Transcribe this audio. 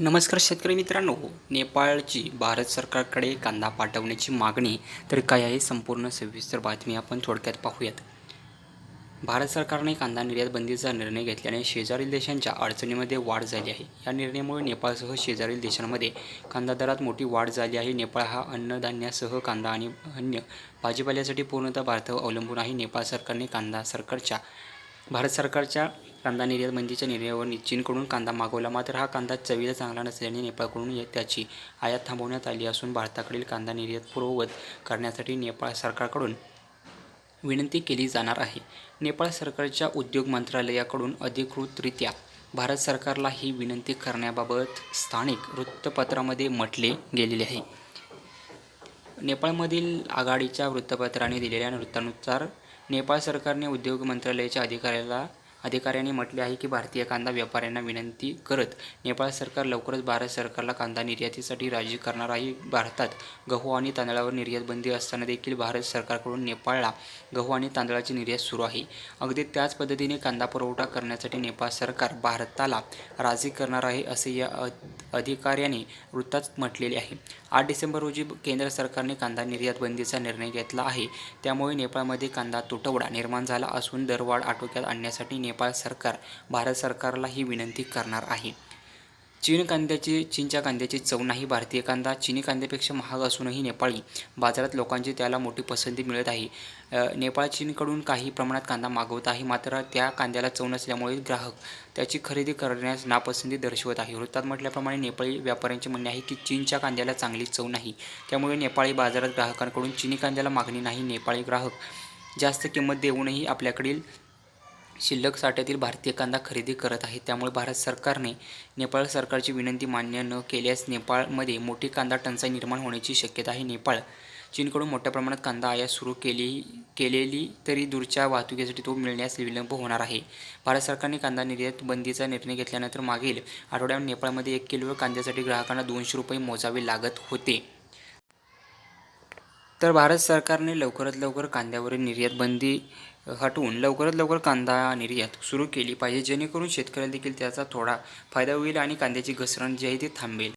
नमस्कार शेतकरी मित्रांनो नेपाळची भारत सरकारकडे कांदा पाठवण्याची मागणी तर काय आहे संपूर्ण सविस्तर बातमी आपण थोडक्यात पाहूयात. भारत सरकारने कांदा निर्यात बंदीचा निर्णय घेतल्याने शेजारील देशांच्या अडचणीमध्ये वाढ झाली आहे. या निर्णयामुळे नेपाळसह शेजारील देशांमध्ये कांदा दरात मोठी वाढ झाली आहे. नेपाळ हा अन्नधान्यासह कांदा आणि अन्य भाजीपाल्यासाठी पूर्णतः भारतावर अवलंबून आहे. नेपाळ सरकारने कांदा सरकारच्या भारत सरकारच्या कांदा निर्यात बंदीच्या निर्णयावर चीनकडून कांदा मागवला. मात्र हा कांदा चवीला चांगला नसल्याने नेपाळकडून त्याची आयात थांबवण्यात आली असून भारताकडील कांदा निर्यात पूर्ववत करण्यासाठी नेपाळ सरकारकडून विनंती केली जाणार आहे. नेपाळ सरकारच्या उद्योग मंत्रालयाकडून अधिकृतरित्या भारत सरकारला ही विनंती करण्याबाबत स्थानिक वृत्तपत्रामध्ये म्हटले गेलेले आहे. नेपाळमधील आघाडीच्या वृत्तपत्राने दिलेल्या वृत्तानुसार नेपाळ सरकारने उद्योग मंत्रालयाच्या अधिकाऱ्याला अधिकाऱ्यांनी म्हटले आहे की भारतीय कांदा व्यापाऱ्यांना विनंती करत नेपाळ सरकार लवकरच भारत सरकारला कांदा निर्यातीसाठी राजी करणार आहे. भारतात गहू आणि तांदळावर निर्यात बंदी असताना देखील भारत सरकारकडून नेपाळला गहू आणि तांदळाची निर्यात सुरू आहे. अगदी त्याच पद्धतीने कांदा पुरवठा करण्यासाठी नेपाळ सरकार भारताला राजी करणार आहे असे या अधिकाऱ्याने वृत्तात म्हटलेले आहे. आठ डिसेंबर रोजी केंद्र सरकारने कांदा निर्यात बंदीचा निर्णय घेतला आहे. त्यामुळे नेपाळमध्ये कांदा तुटवडा निर्माण झाला असून दरवाढ आटोक्यात आणण्यासाठी नेपाळ सरकार भारत सरकारला ही विनंती करणार आहे. चीन कांद्याची चीनच्या कांद्याची चव नाही. भारतीय कांदा चिनी कांद्यापेक्षा महाग असूनही नेपाळी बाजारात लोकांची त्याला मोठी पसंती मिळत आहे. नेपाळ चीनकडून काही प्रमाणात कांदा मागवत आहे. मात्र त्या कांद्याला चव नसल्यामुळे ग्राहक त्याची खरेदी करण्यास नापसंती दर्शवत आहे. वृत्तात म्हटल्याप्रमाणे नेपाळी व्यापाऱ्यांचे म्हणणे आहे की चीनच्या कांद्याला चांगली चव नाही. त्यामुळे नेपाळी बाजारात ग्राहकांकडून चिनी कांद्याला मागणी नाही. नेपाळी ग्राहक जास्त किंमत देऊनही आपल्याकडील शिल्लक साठ्यातील भारतीय कांदा खरेदी करत आहे. त्यामुळे भारत सरकारने नेपाळ सरकारची विनंती मान्य न केल्यास नेपाळमध्ये मोठी कांदा टंचाई निर्माण होण्याची शक्यता आहे. नेपाळ चीनकडून मोठ्या प्रमाणात कांदा आयात सुरू केली केलेली तरी दूरच्या वाहतुकीसाठी तो मिळण्यास विलंब होणार आहे. भारत सरकारने कांदा निर्यात बंदीचा निर्णय घेतल्यानंतर मागील आठवड्यात नेपाळमध्ये एक किलो कांद्यासाठी ग्राहकांना दोनशे रुपये मोजावे लागत होते. तर भारत सरकारने लवकरात लवकर कांद्यावरील निर्यात बंदी हटवून लवकरात लवकर कांदा निर्यात सुरू केली पाहिजे जेणेकरून शेतकऱ्याला देखील त्याचा थोडा फायदा होईल आणि कांद्याची घसरण जी आहे ती थांबेल.